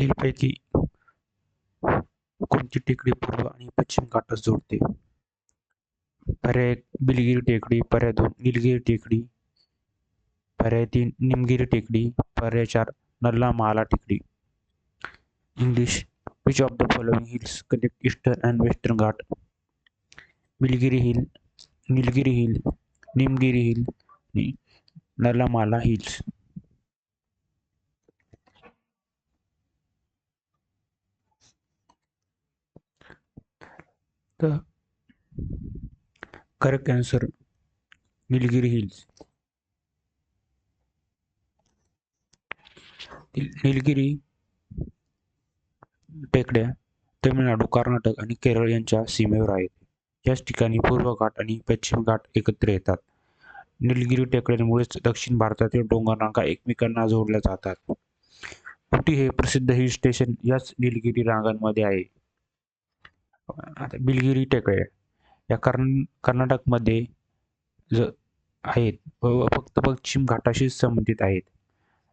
खालीलपैकी कोणती टेकडी पूर्व आणि पश्चिम घाटास जोडते. पर्याय बिलगिरी टेकडी पर्याय दोन निलगिरी टेकडी पर्याय तीन निमगिरी टेकडी पर्याय चार नल्ला माला टेकडी. English which of the following hills connect eastern and western ghat Biligiri hill Nilgiri hill Nimgiri hill आणि माला हिल्स. तर correct answer Nilgiri hills. Nilgiri टेकड्या तमिळनाडू कर्नाटक आणि केरळ यांच्या सीमेवर आहेत. याच ठिकाणी पूर्व घाट आणि पश्चिम घाट एकत्र येतात. निलगिरी टेकड्यांमुळेच दक्षिण भारतातील डोंगररांगा एकमेकांना जोडल्या जातात. उटी हे प्रसिद्ध हिल स्टेशन याच निलगिरी रांगांमध्ये आहे. आता बिलगिरी टेकड्या या कर्न कर्नाटकमध्ये ज आहेत. व फक्त पश्चिम घाटाशी संबंधित आहेत.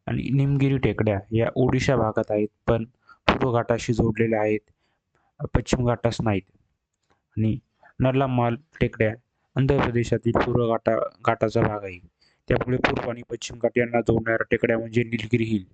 आणि निमगिरी टेकड्या या ओडिशा भागात आहेत पण पूर्व घाटाशी जोडलेल्या आहेत. पश्चिम घाटास नाहीत. आणि नर्लामाल टेकड्या आंध्र प्रदेशातील पूर्व घाटा घाटाचा भाग आहे. त्यामुळे पूर्व आणि पश्चिम घाट यांना जोडणाऱ्या टेकड्या म्हणजे निलगिरी हिल